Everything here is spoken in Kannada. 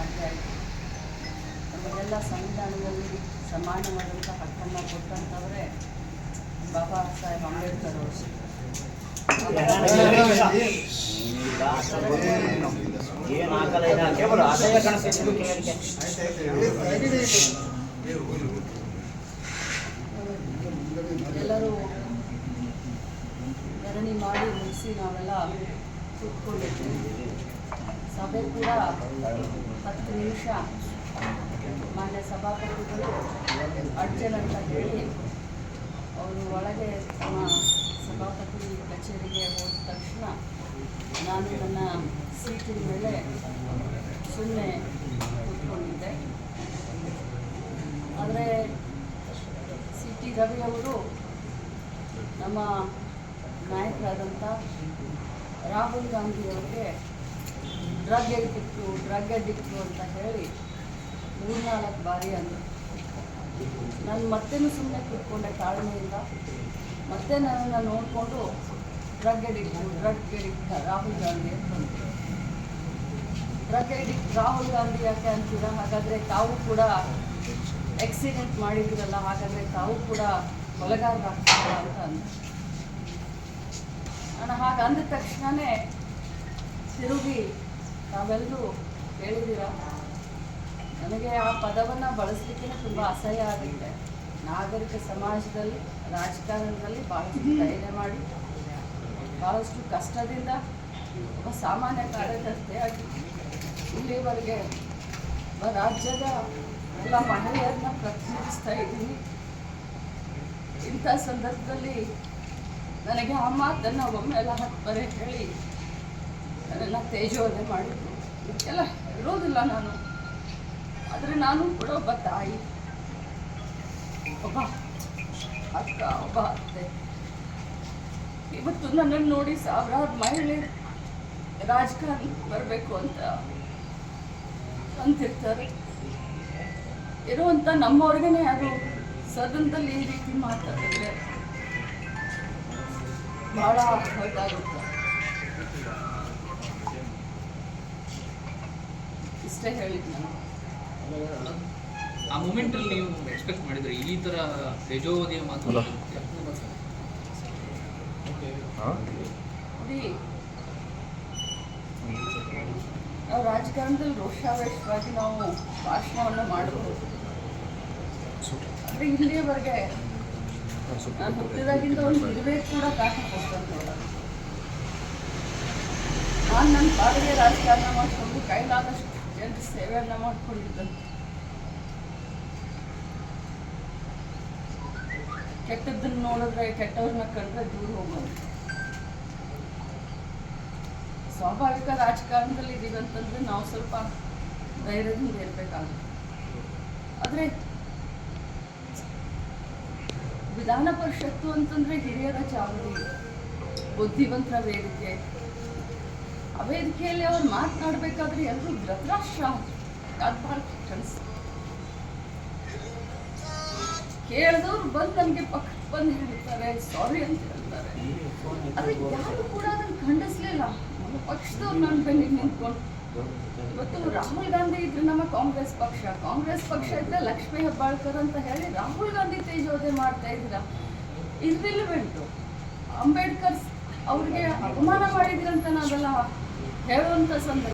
ಸಾಧ್ಯ ಆಯಿತು ನಮಗೆಲ್ಲ ಸಂವಿಧಾನದಲ್ಲಿ ಸಮಾನವಾದಂಥ ಹಕ್ಕನ್ನು ಕೊಟ್ಟಂಥವರೇ ಬಾಬಾ ಸಾಹೇಬ್ ಅಂಬೇಡ್ಕರ್ ಅವರು. ಎಲ್ಲರೂ ಧರಣಿ ಮಾಡಿ ಮುಗಿಸಿ ನಾವೆಲ್ಲ ಕೂತ್ಕೊಂಡಿದ್ವಿ ಸಭೆ ಕೂಡ ಹತ್ತು ನಿಮಿಷ ಮಾನ್ಯ ಸಭಾಪತಿಗಳು ಅಡ್ಜನ್ ಅಂತ ಹೇಳಿ ಅವರು ಒಳಗೆ ತಮ್ಮ ಸಭಾಪತಿ ಕಚೇರಿಗೆ ಹೋದ ತಕ್ಷಣ ನಾನು ನನ್ನ ಸೀಟಿನ ಮೇಲೆ ಸುಮ್ಮನೆ ಕೂತ್ಕೊಂಡಿದ್ದೆ. ಆದರೆ ಸಿ ಟಿ ರವಿ ಅವರು ನಮ್ಮ ನಾಯಕರಾದಂಥ ರಾಹುಲ್ ಗಾಂಧಿ ಅವರಿಗೆ ಡ್ರಗ್ ಎಡಿಕ್ಟು ಡ್ರಗ್ ಎಡಿಕ್ಟು ಅಂತ ಹೇಳಿ ಮೂರ್ನಾಲ್ಕು ಬಾರಿ ಅಂದರು. ನಾನು ಮತ್ತೇನು ಸುಮ್ಮನೆ ಕೂತ್ಕೊಂಡೆ ತಾಳ್ಮೆಯಿಂದ. ಮತ್ತೆ ನನ್ನನ್ನು ನೋಡಿಕೊಂಡು drug addict drug addict Rahul Gandhi ಅಂತ ಅಂದ್ರು. ಡ್ರಗ್ ಎಡಿಕ್ಟ್ ರಾಹುಲ್ ಗಾಂಧಿ ಯಾಕೆ ಅಂತೀರಾ? ಹಾಗಾದರೆ ತಾವು ಕೂಡ ಆಕ್ಸಿಡೆಂಟ್ ಮಾಡಿದ್ದೀರಲ್ಲ, ಹಾಗಾದರೆ ತಾವು ಕೂಡ ಕೊಲೆಗಾರರಾಗ್ತೀರಾ ಅಂತ ಅಂದ ನಾನು ಹಾಗೆ ಅಂದ ತಕ್ಷಣವೇ ತಿರುಗಿ ತಾವೆಲ್ಲರೂ ಹೇಳಿದ್ದೀರ ನನಗೆ ಆ ಪದವನ್ನು ಬಳಸಲಿಕ್ಕೆ ತುಂಬ ಅಸಹ್ಯ ಆಗುತ್ತೆ. ನಾಗರಿಕ ಸಮಾಜದಲ್ಲಿ, ರಾಜಕಾರಣದಲ್ಲಿ ಭಾಳಷ್ಟು ಧೈರ್ಯ ಮಾಡಿ ಭಾಳಷ್ಟು ಕಷ್ಟದಿಂದ, ಒಬ್ಬ ಸಾಮಾನ್ಯ ಕಾರ್ಯಕರ್ತೆಯಾಗಿ ಇಲ್ಲಿವರೆಗೆ ಒಬ್ಬ ರಾಜ್ಯದ ಎಲ್ಲ ಮಹಿಳೆಯರನ್ನ ಪ್ರತಿನಿಧಿಸ್ತಾ ಇದ್ದೀನಿ. ಇಂಥ ಸಂದರ್ಭದಲ್ಲಿ ನನಗೆ ಆ ಮಾತನ್ನು ಒಮ್ಮೆಲ್ಲ ಹತ್ತು ಬರೆ ಹೇಳಿ. ನನ್ನನ್ನು ತೇಜೋದೆ ಮಾಡಿದ್ರು ಇದಕ್ಕೆಲ್ಲ ಇರೋದಿಲ್ಲ ನಾನು. ಆದರೆ ನಾನು ಕೂಡ ಒಬ್ಬ ತಾಯಿ, ಒಬ್ಬ ಅಕ್ಕ, ಒಬ್ಬ ಅತ್ತೆ. ಇವತ್ತು ನನ್ನನ್ನು ನೋಡಿ ಸಾವಿರಾರು ಮಹಿಳೆ ರಾಜಕಾರಣ ಬರಬೇಕು ಅಂತ ಅಂತಿರ್ತಾರೆ. ಇರುವಂಥ ನಮ್ಮವ್ರಿಗೇನೆ ಅದು ಸದನದಲ್ಲಿ ಈ ರೀತಿ ಮಾತಾಡಿದ್ರೆ ಬಹಳ ಹೊರಟಾಗುತ್ತೆ ಇಷ್ಟೇ ಹೇಳಿದ್ದು ನಾನು. ಆ ಮೂಮೆಂಟಲ್ಲಿ ನೀವು ಎಕ್ಸ್ಪೆಕ್ಟ್ ಮಾಡಿದ್ರಿ ಈ ತರ ತೇಜೋವಧಿಯ ಮಾತು ನಾವು ರಾಜಕಾರಣದಲ್ಲಿ ರೋಷಾವೇಶವಾಗಿ ನಾವು ಭಾಷಣವನ್ನು ಮಾಡಬಹುದು. ಅಂದ್ರೆ ಇಲ್ಲಿಯವರೆಗೆ ನಾನು ಹುಟ್ಟಿದಾಗಿಂದ ಒಂದು ಇದುವೇ ಕೂಡ ಕಾರಣ ಕೊಡ್ತಾರೆ ನಾನು ನನ್ನ ಪಾಡಿಗೆ ರಾಜಕಾರಣ ಮಾಡಿಕೊಂಡು ಕೈಲಾದಷ್ಟು ಜನರ ಸೇವೆಯನ್ನು ಮಾಡ್ಕೊಂಡಿದ್ದಂತೆ ಕೆಟ್ಟದ್ದನ್ನು ನೋಡಿದ್ರೆ, ಕೆಟ್ಟವ್ರನ್ನ ಕಂಡ್ರೆ ದೂರ ಹೋಗೋದು. ಸ್ವಾಭಾವಿಕ ರಾಜಕಾರಣದಲ್ಲಿ ಇದೀವಿ ಅಂತಂದ್ರೆ ನಾವು ಸ್ವಲ್ಪ ಧೈರ್ಯದಿಂದ ಇರಬೇಕಾಗುತ್ತೆ. ಆದರೆ, ವಿಧಾನ ಪರಿಷತ್ತು ಅಂತಂದ್ರೆ ಹಿರಿಯರ ಚಾವಡಿ ಬುದ್ಧಿವಂತರ ವೇದಿಕೆ ಆ ವೇದಿಕೆಯಲ್ಲಿ ಅವ್ರು ಮಾತನಾಡಬೇಕಾದ್ರೆ ಎಲ್ಲರೂ ಧೃತರಾಷ್ಟ್ರ ಅದು ಭಾಳ ಕನಸು ಕೇಳಿದವ್ರು ಬಂದು ಪಕ್ಕಕ್ಕೆ ಬಂದು ಹೇಳ್ತಾರೆ ಸಾರಿ ಅಂತ ಹೇಳ್ತಾರೆ. ಆದರೆ ಯಾರು ಕೂಡ ಅದನ್ನು ಖಂಡಿಸ್ಲಿಲ್ಲ. ನಮ್ಮ ಪಕ್ಷದವ್ರು ನನ್ನ ಬೆನ್ನಿಗೆ ನಿಂತ್ಕೊಂಡು. ಇವತ್ತು ರಾಹುಲ್ ಗಾಂಧಿ ಇದ್ರೆ ನಮ್ಮ ಕಾಂಗ್ರೆಸ್ ಪಕ್ಷ. ಕಾಂಗ್ರೆಸ್ ಪಕ್ಷ ಇದ್ರೆ ಲಕ್ಷ್ಮೀ ಹೆಬ್ಬಾಳ್ಕರ್ ಅಂತ ಹೇಳಿ ರಾಹುಲ್ ಗಾಂಧಿ ತೇಜೋದೆ ಮಾಡ್ತಾ ಇದ್ದೀರಾ ಇರ್ರಿಲ್ವೆಂಟು. ಅಂಬೇಡ್ಕರ್ ಅವ್ರಿಗೆ ಅಪಮಾನ ಮಾಡಿದ್ರಂತ ನಾವೆಲ್ಲ ಹೇಳುವಂಥ ಸಂದರ್ಭ